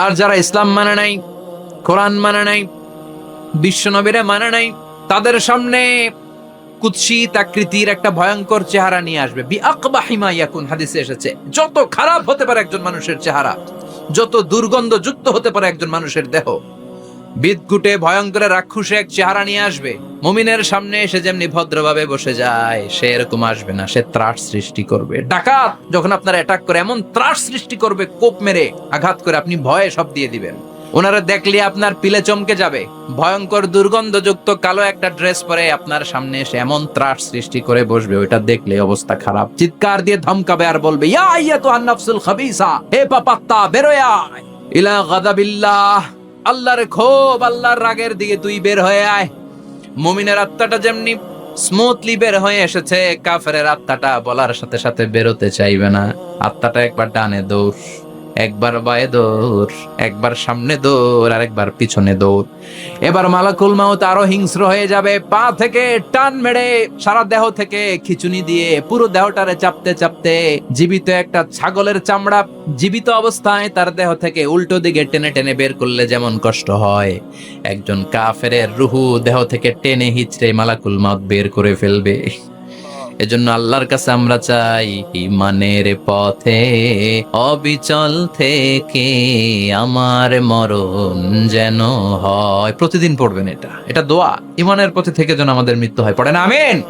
আর যারা ইসলাম মানে নাই, কোরআন মানে নাই বিশ্বনবীরা মানে নাই, তাদের সামনে কুৎসিত আকৃতির একটা ভয়ঙ্কর চেহারা নিয়ে আসবে। বি আকবাহিমা ইয়াকুন, হাদিসে এসেছে, যত খারাপ হতে পারে একজন মানুষের চেহারা, যত দুর্গন্ধ যুক্ত হতে পারে একজন মানুষের দেহ বিদগুটে ভয়ঙ্কর রাক্ষুসে এক চেহারা নিয়ে আসবে। মুমিনের সামনে এসে যেমনি ভদ্রভাবে বসে যায়, সে এরকম আসবে না, সে ত্রাস সৃষ্টি করবে। ডাকাত যখন আপনার অ্যাটাক করে, এমন ত্রাস সৃষ্টি করবে, কোপ মেরে আঘাত করে আপনি ভয়ে সব দিয়ে দিবেন। ওনারা দেখলে আপনার পিলে চমকে যাবে। ভয়ঙ্কর দুর্গন্ধযুক্ত কালো একটা ড্রেস পরে আপনার সামনে এসে এমন ত্রাস সৃষ্টি করে বসবে, ওইটা দেখলে অবস্থা খারাপ। চিৎকার দিয়ে ধমকাবে আর বলবে, ইয়া ইয়া তো আন্নাফসুল খাবিসা, হে পাপাত্তা, বেরোয় ইলা গাদাবিল্লাহ। আল্লাহর ক্ষোভ আল্লাহর রাগের দিকে তুই বের হয়ে আয়। মমিনের আত্মাটা যেমনি স্মুথলি বের হয়ে এসেছে কাফের আত্মাটা বলার সাথে সাথে বেরোতে চাইবে না। আত্মাটা একবার ডানে দৌড়। একবার বায়ে দৌড়, একবার সামনে দৌড় আর একবার পিছনে দৌড়। এবার মালাকুল মাউত আরও হিংস্র হয়ে যাবে, পা থেকে টান মেরে সারা দেহ থেকে খিচুনি দিয়ে পুরো দেহটারে চাপতে চাপতে জীবিত একটা ছাগলের চামড়া জীবিত অবস্থায় তার দেহ থেকে উল্টো দিকে টেনে টেনে বের করলে যেমন কষ্ট হয়। একজন কাফেরের রুহু দেহ থেকে টেনে হিচড়ে মালাকুল মাউত বের করে ফেলবে। এজন্য আল্লাহর কাছে আমরা চাই, ইমানের পথে, অবিচল থেকে আমার মরণ যেন হয়। প্রতিদিন পড়বেন এটা। এটা দোয়া। ইমানের পথে থেকে যেন আমাদের মৃত্যু হয়। পড়েন আমিন!